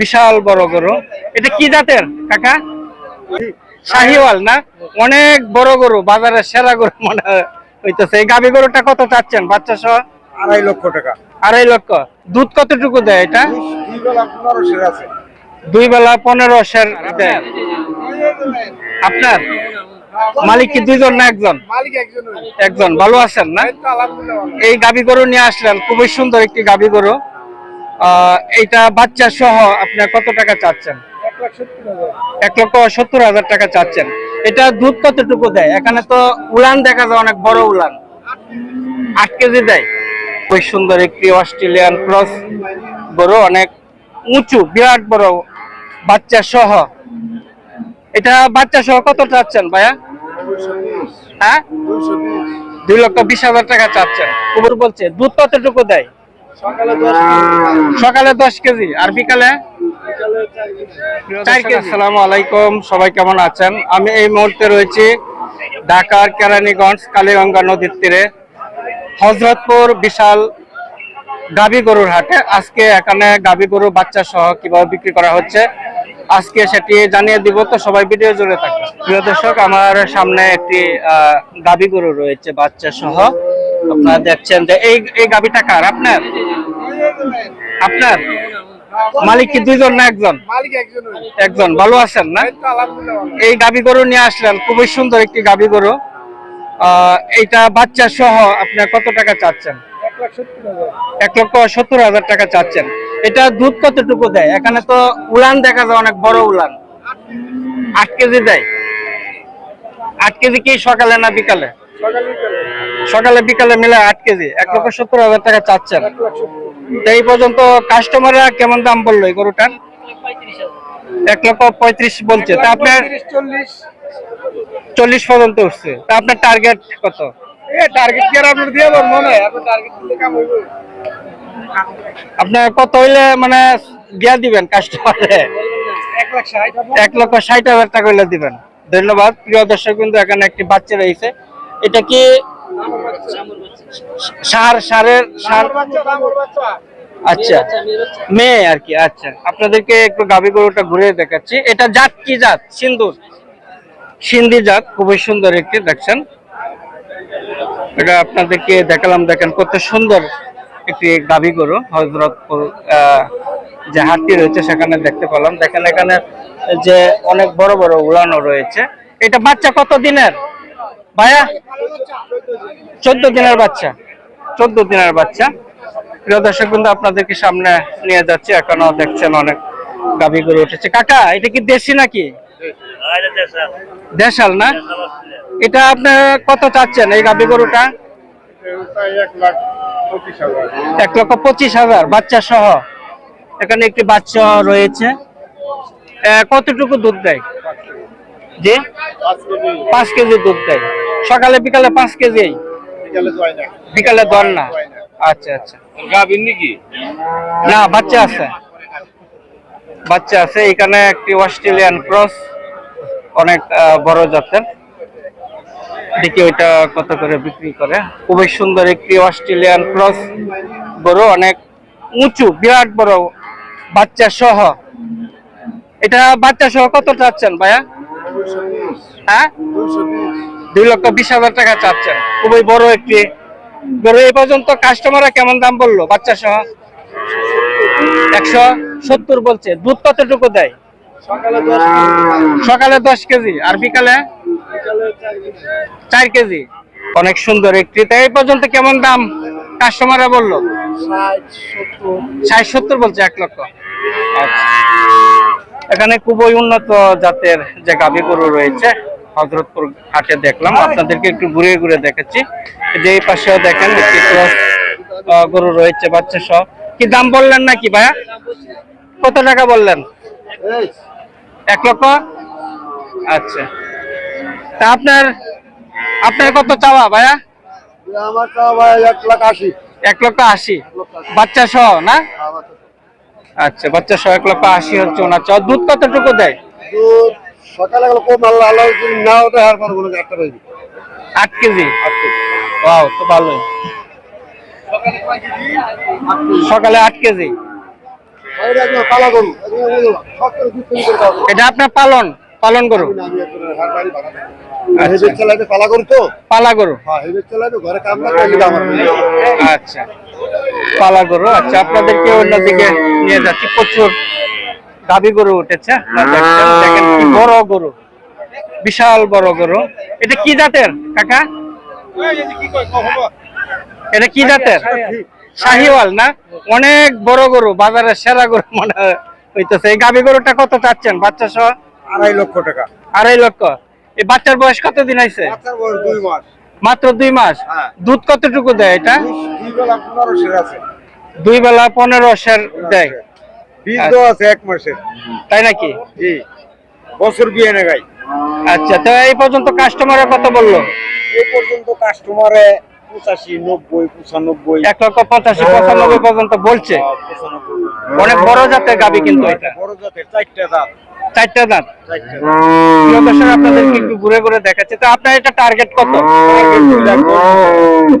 বিশাল বড় গরু। এটা কি জাতের কাকা? শাহিওয়াল না? অনেক বড় গরু বাজারের সেরা গরু মনে হইতেছে। এই গাভী গরুটা কত চাচ্ছেন বাচ্চা সহ আড়াই লক্ষ টাকা। আড়াই লক্ষ। দুধ কতটুকু দেয় এটা? দুই বেলা পনেরো সের আছে। দুই বেলা পনেরো সের দেয়। আপনার? মালিক কি দুইজন না একজন? একজন একজন। ভালো আছেন না? এই গাবি গরু নিয়ে আসলেন। খুবই সুন্দর একটি গাবি গরু। এইটা বাচ্চা সহ আপনি কত টাকা চাচ্ছেন? এক লক্ষ সত্তর হাজার টাকা চাচ্ছেন। এটা দুধ কতটুকু দেয়? এখানে তো উলান দেখা যায়, অনেক বড় উলান। আট কেজি দেয়। খুবই সুন্দর একটি অস্ট্রেলিয়ান ক্রস গরু, অনেক উঁচু, বিরাট বড় বাচ্চা সহ। এটা বাচ্চা সহ কত চাচ্ছেন ভাইয়া? হ্যাঁ? দুই লক্ষ বিশ হাজার টাকা চাচ্ছেন। কুকুর বলছে, দুধ কতটুকু দেয়? সকালে দশ কেজি। আর বিকালে? আসসালামু আলাইকুম সবাই কেমন আছেন? আমি এই মুহূর্তে রয়েছি ঢাকার কেরানীগঞ্জ কালীগঙ্গা নদীর তীরে। হজরতপুর বিশাল গাভী গরুর হাটে। আজকে এখানে গাভী গরু বাচ্চা সহ কীভাবে বিক্রি করা হচ্ছে আজকে সেটি জানিয়ে দিব। তো সবাই ভিডিও জুড়ে থাকবে প্রিয় দর্শক আমার সামনে একটি গাবি গরু রয়েছে বাচ্চা সহ। আপনারা দেখছেন যে এই এই গাবিটা কার? আপনার? আপনার? মালিক কি দুইজন না একজন? মালিক একজন একজন। ভালো আছেন না? এই গাবি গরু নিয়ে আসলেন। খুবই সুন্দর একটি গাবি গরু। এইটা বাচ্চা সহ আপনি কত টাকা চাচ্ছেন? এক লক্ষ সত্তর হাজার টাকা চাচ্ছেন। এটা দুধ কতটুকু দেয়? এখানে তো উলান দেখা যায়, অনেক বড় উলান। আট কেজি দেয়। আট কেজি কি সকালে না বিকালে? সকালে বিকালে মিলে আট কেজি। এক লক্ষ সত্তর হাজার টাকা চাচ্ছেন। এই পর্যন্ত কাস্টমাররা কেমন দাম বলল এই গরুটার? এক লক্ষ পঁয়ত্রিশ বলছে। তা আপনার চল্লিশ পর্যন্ত উঠছে। তা আপনার টার্গেট কত? টার্গেট কি আর আপনার দিয়ে মনে হয়? টার্গেট আপনার কত হইলে মানে দিয়া দিবেন কাস্টমারে এক লক্ষ ষাট হাজার টাকা হইলে দিবেন। ধন্যবাদ। প্রিয় দর্শক কিন্তু এখানে একটি বাচ্চা রয়েছে। এটা কি সার সারের সার? আচ্ছা মেয়ে আর কি আচ্ছা। আপনাদেরকে একটু গাভী গরুটা ঘুরে দেখাচ্ছি। এটা জাত কি জাত? সিন্দুর। সিন্ধি জাত খুবই সুন্দর একটি দেখছেন? এটা আপনাদেরকে দেখালাম দেখেন কত সুন্দর একটি গাভী গরু হজরতপুর যে হাটটি রয়েছে সেখানে দেখতে পেলাম। দেখেন এখানে যে অনেক বড় বড় উড়ানো রয়েছে। এটা বাচ্চা কত দিনের? ভাইয়া? চোদ্দ দিনের বাচ্চা। চোদ্দ দিনের বাচ্চা। প্রিয় দর্শক কিন্তু আপনাদেরকে সামনে নিয়ে যাচ্ছি। এখনও দেখছেন অনেক গাভী গরু উঠেছে। কাকা, এটা কি দেশি নাকি? দেশাল না? এটা আপনার কত চাচ্ছেন এই গাভী গরুটা? এক লক্ষ পঁচিশ হাজার বাচ্চা সহ। এখানে একটি বাচ্চা রয়েছে। কতটুকু দুধ দেয়? জি? পাঁচ কেজি দুধ দেয়। সকালে বিকালে পাঁচ কেজি? বিকালে দর না? আচ্ছা আচ্ছা। গাভিন নাকি? না বাচ্চা আছে। বাচ্চা আছে। এখানে একটি অস্ট্রেলিয়ান ক্রস অনেক বড় জাতের। দেখি ওইটা কত করে বিক্রি করে? খুবই সুন্দর একটি অস্ট্রেলিয়ান ক্রস গরু অনেক উঁচু বিরাট বড় বাচ্চা সহ। এটা বাচ্চা সহ কত চাচ্ছেন ভাইয়া? হ্যাঁ? দুই লক্ষ বিশ হাজার টাকা চাচ্ছেন। খুবই বড় একটি গরু। এই পর্যন্ত কাস্টমাররা কেমন দাম বলল বাচ্চা সহ? একশো সত্তর বলছে। দুধ কতটুকু দেয়? সকালে দশ কেজি। আর বিকালে? চার কেজি। অনেক সুন্দর একটি তাই এই পর্যন্ত কেমন দাম? কাস্টমাররা বলল? ষাট সত্তর বলছে এক লক্ষ। আচ্ছা। এখানে খুবই উন্নত জাতের যে গাভী গরু রয়েছে হজরতপুর হাটে দেখলাম। আপনাদেরকে একটু ঘুরে ঘুরে দেখাচ্ছি। যে এই পাশেও দেখেন একটি ক্রস গরু রয়েছে বাচ্চা সহ। কি দাম বললেন নাকি ভাইয়া? কত টাকা বললেন? এক লক্ষ? আচ্ছা। তা আপনার আপনার কত চাওয়া ভাইয়া? আমার তো ভাই এক লাখ আশি। এক লক্ষ আশি। বাচ্চা সহ না? আচ্ছা বাচ্চা সহ এক লক্ষ আশি হচ্ছে ওনার চাওয়া। দুধ কতটুকু দেয়? দুধ সকালে কম আল্লাহ আল্লাহ যদি নাও দেয় আর পারব না একটা পাইবি আট কেজি? ওয়াও তো ভালোই। সকালে আট কেজি। এটা আপনার পালন? পালন গরু চালাইবে পালা গরু তো? পালা গরু হ্যাঁ আচ্ছা। পালা গরু আচ্ছা আপনাদেরকে অন্যদিকে নিয়ে যাচ্ছি। প্রচুর গাভী গরু উঠেছে। দেখেন কি বড় গরু। বিশাল বড় গরু। এটা কি জাতের কাকা? এটা কি জাতের? শাহিওয়াল না? অনেক বড় গরু বাজারের সেরা গরু মনে হইতেছে। এই গাভী গরুটা কত চাচ্ছেন বাচ্চা সহ আড়াই লক্ষ টাকা। আড়াই লক্ষ। এই বাচ্চার বয়স কতদিন আছে বাচ্চার বয়স দুই মাস। মাত্র দুই মাস? হ্যাঁ। দুধ কতটুকু দেয় এটা? দুই বেলা পনেরো সের আছে। দুই বেলা পনেরো সের দেয়। বীজ দেওয়া আছে এক মাসের তাই নাকি? জি। বছর বিয়ে না গাই। আচ্ছা তো এই পর্যন্ত কাস্টমারের কত বলল? এই পর্যন্ত কাস্টমারে পঁচাশি নব্বই পঁচানব্বই। এক লক্ষ পঁচাশি পঁচানব্বই পর্যন্ত বলছে। পঁচানব্বই। অনেক বড় জাতের গাবি কিন্তু এটা। বড় জাতের চারটা দাঁত চারটা দাঁত। চারটা। প্রিয় দর্শক আপনাদেরকে একটু ঘুরে ঘুরে দেখাচ্ছে। তো আপনার এটা টার্গেট কত?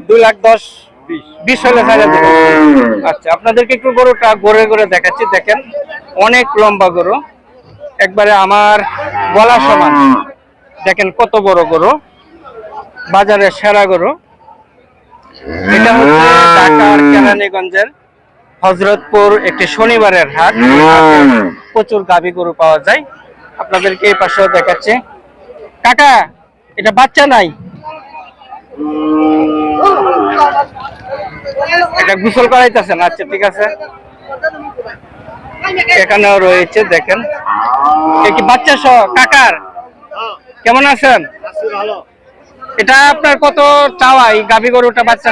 দুই লাখ দশ। বিশ হলে ছাড়া আচ্ছা আপনাদেরকে একটু গরুটা ঘুরে ঘুরে দেখাচ্ছি। দেখেন অনেক লম্বা গরু। একবারে আমার গলা সমান। দেখেন কত বড় গরু। বাজারের সেরা গরু। এটা হচ্ছে ঢাকার কেরানীগঞ্জের হজরতপুর একটি শনিবারের হাট। প্রচুর গাভী গরু পাওয়া যায়। আপনাদেরকে এই পাশেও দেখাচ্ছে। কাকা এটা বাচ্চা নাই? এটা গোসল করাইতেছেন আচ্ছা ঠিক আছে। এখানেও রয়েছে দেখেন। কি বাচ্চা সহ? কাকার? কেমন আছেন? ভালো। এটা আপনার কত চাওয়া? এই গাভী গরুটা বাচ্চা?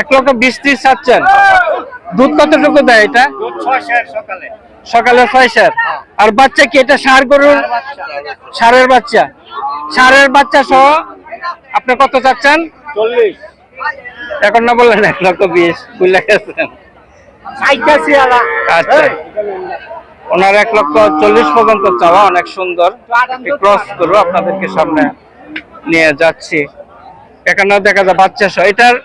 এক লক্ষ বিশ ত্রিশ চাচ্ছেন। দুধ কতটুকু দেয় এটা? সকালে ছয় সার আর বাচ্চা কি এটা সার গরুর? সারের বাচ্চা। সারের বাচ্চা সহ আপনি কত চাচ্ছেন? চল্লিশ এখন না বললেন এক লক্ষ বিশ বুঝলে গেছেন। আচ্ছা। ওনার এক লক্ষ চল্লিশ পর্যন্ত চাওয়া অনেক সুন্দর। ক্রস করব আপনাদেরকে সামনে নিয়ে যাচ্ছি। এখানে দেখা যায় বাচ্চা সহ। এটার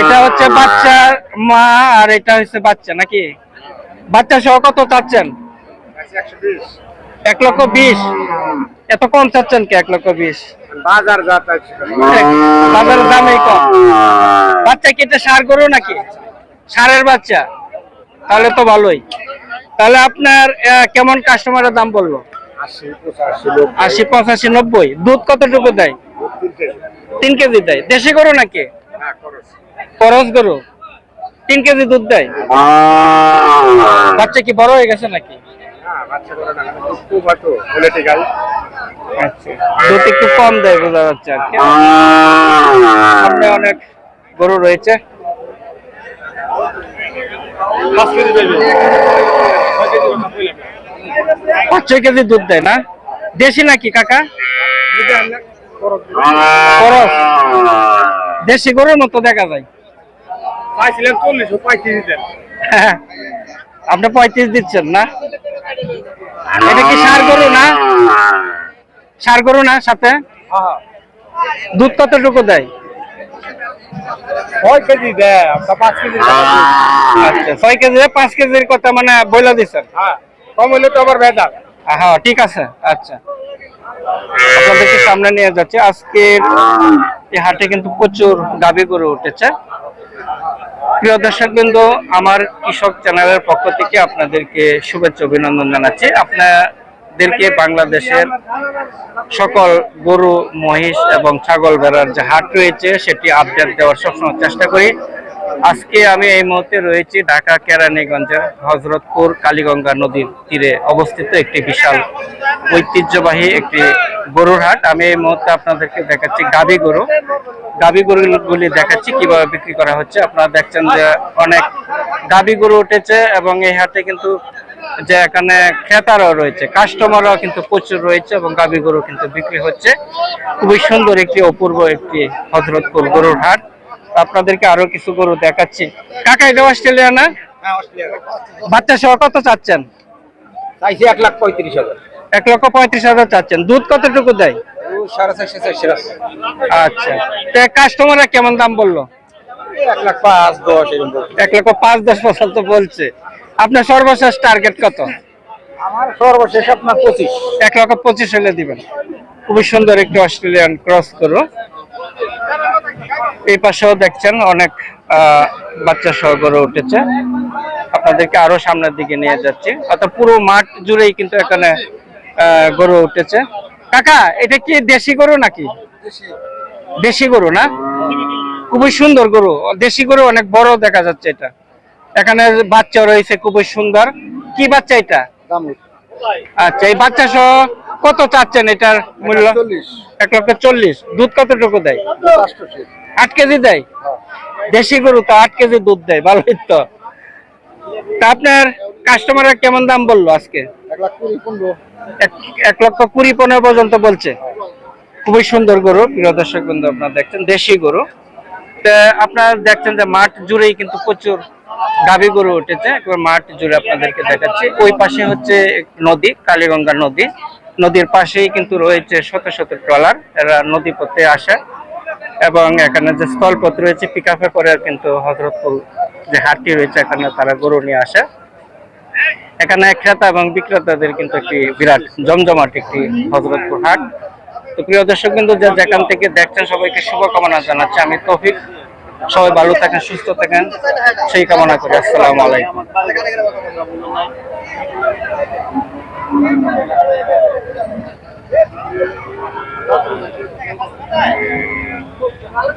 এটা হচ্ছে বাচ্চার মা আর এটা হচ্ছে বাচ্চা নাকি? বাচ্চা সহ কত চাচ্ছেন? এক লক্ষ বিশ। এত কম চাচ্ছেন কি এক লক্ষ বিশ? বাজার বাজারের দামই কম। বাচ্চা কি এটা সার গরু নাকি? সারের বাচ্চা। তাহলে তো ভালোই। তাহলে আপনার কেমন কাস্টমারের দাম বলল আশি পঁচাশি নব্বই। দুধ কতটুকু দেয়? তিন কেজি। দেয়। দেশি গরু নাকি? খরচ। গরু। তিন কেজি দুধ দেয়? বাচ্চা কি বড় হয়ে গেছে নাকি? আচ্ছা। দুধ একটু কম দেয় বোঝা যাচ্ছে আর কি। সামনে অনেক গরু রয়েছে। পাঁচ ছয় কেজি দুধ দেয় না? দেশি নাকি কাকা? খরচ দেশি গরুর মতো দেখা যায়। পাইছিলেন চল্লিশ পঁয়ত্রিশ দেন। হ্যাঁ, আপনি পঁয়ত্রিশ দিচ্ছেন না? এটা কি সার গরু না? সার গরু না সাথে? দুধ কতটুকু দেয়? ছয় কেজি দেয় আপনার পাঁচ কেজি আচ্ছা ছয় কেজি পাঁচ কেজির কথা মানে বইলা দিচ্ছেন হ্যাঁ কম হলে তো আবার ভেজাল। হ্যাঁ ঠিক আছে আচ্ছা। আপনাদেরকে সামনে নিয়ে যাচ্ছে। আজকের এই হাটে কিন্তু প্রচুর গাভী গরু উঠেছে। প্রিয় দর্শক বিন্দু আমার কৃষক চ্যানেলের পক্ষ থেকে আপনাদেরকে শুভেচ্ছা, অভিনন্দন জানাচ্ছি। আপনাদেরকে বাংলাদেশের সকল গরু, মহিষ এবং ছাগল ভেড়ার যে হাট রয়েছে, সেটি আপডেট দেওয়ার সবসময় চেষ্টা করি। আজকে আমি এই মুহূর্তে রয়েছি ঢাকা কেরানীগঞ্জের হজরতপুর কালীগঙ্গা নদীর তীরে অবস্থিত একটি বিশাল ঐতিহ্যবাহী একটি গরুর হাট। আমি এই মুহূর্তে আপনাদেরকে দেখাচ্ছি গাভী গরু। গাভী গরুগুলি দেখাচ্ছি, কীভাবে বিক্রি করা হচ্ছে। আপনারা দেখছেন যে অনেক গাভী গরু উঠেছে এবং এই হাটে কিন্তু যে এখানে ক্রেতারাও রয়েছে কাস্টমারও কিন্তু প্রচুর রয়েছে এবং গাভী গরু কিন্তু বিক্রি হচ্ছে। খুবই সুন্দর একটি অপূর্ব একটি হজরতপুর গরুর হাট। আপনাদেরকে আরও কিছু গরু দেখাচ্ছি। কাকা এটা অস্ট্রেলিয়া না? হ্যাঁ বাচ্চা সহ কত চাচ্ছেন? চাইছি এক লাখ পঁয়ত্রিশ হাজার। এক লক্ষ পঁয়ত্রিশ হাজার চাচ্ছেন। দুধ কতটুকু দেয়? আচ্ছা। তো কাস্টমাররা কেমন দাম বলল? এক লাখ পাঁচ দশ এক লক্ষ পাঁচ দশ পর্যন্ত বলছে। আপনার সর্বশেষ টার্গেট কত? আমার সর্বশেষ আপনার পঁচিশ। এক লক্ষ পঁচিশ হলে দিবেন। খুবই সুন্দর একটি অস্ট্রেলিয়ান ক্রস করো এই পাশেও দেখছেন অনেক বাচ্চা সহ গড়ে উঠেছে। আপনাদেরকে আরও সামনের দিকে নিয়ে যাচ্ছি। অর্থাৎ পুরো মাঠ জুড়েই কিন্তু এখানে গরু উঠেছে। কাকা এটা কি দেশি গরু নাকি? দেশি গরু না? খুবই সুন্দর গরু। দেশি গরু অনেক বড় দেখা যাচ্ছে এটা। এখানে বাচ্চা রয়েছে খুবই সুন্দর। কি বাচ্চা এটা? আচ্ছা এই বাচ্চা সহ কত চাচ্ছেন এটার মূল্য? চল্লিশ। এক লক্ষ চল্লিশ। দুধ কতটুকু দেয়? আট কেজি দেয়? দেশি গরু তো আট কেজি দুধ দেয় ভালোই তো। তা আপনার কাস্টমাররা কেমন দাম বলল আজকে? এক লক্ষ কুড়ি পনেরো পর্যন্ত বলছে। খুবই সুন্দর গরু প্রিয় দর্শক বন্ধু আপনারা দেখছেন দেশি গরু। আপনারা দেখছেন যে মাঠ জুড়েই কিন্তু প্রচুর গাভী গরু উঠেছে একবার মাঠ জুড়ে আপনাদেরকে দেখাচ্ছি। ওই পাশে হচ্ছে নদী কালীগঙ্গা নদী। নদীর পাশেই কিন্তু রয়েছে শত শত ট্রলার এরা নদী পথে আসে। এবং এখানে যে স্থলপথ রয়েছে পিক আপে করে কিন্তু হজরতপুর যে হাটটি রয়েছে, এখানে তারা গরু নিয়ে আসে। এখানে ক্রেতা এবং বিক্রেতাদের কিন্তু একটি বিরাট জমজমাট একটি হজরতপুর হাট। তো প্রিয় দর্শক কিন্তু যে যেখান থেকে দেখছেন, সবাইকে শুভকামনা জানাচ্ছি। আমি তৌফিক, সবাই ভালো থাকেন, সুস্থ থাকেন। সেই কামনা করি। আসসালামু আলাইকুম। ভালো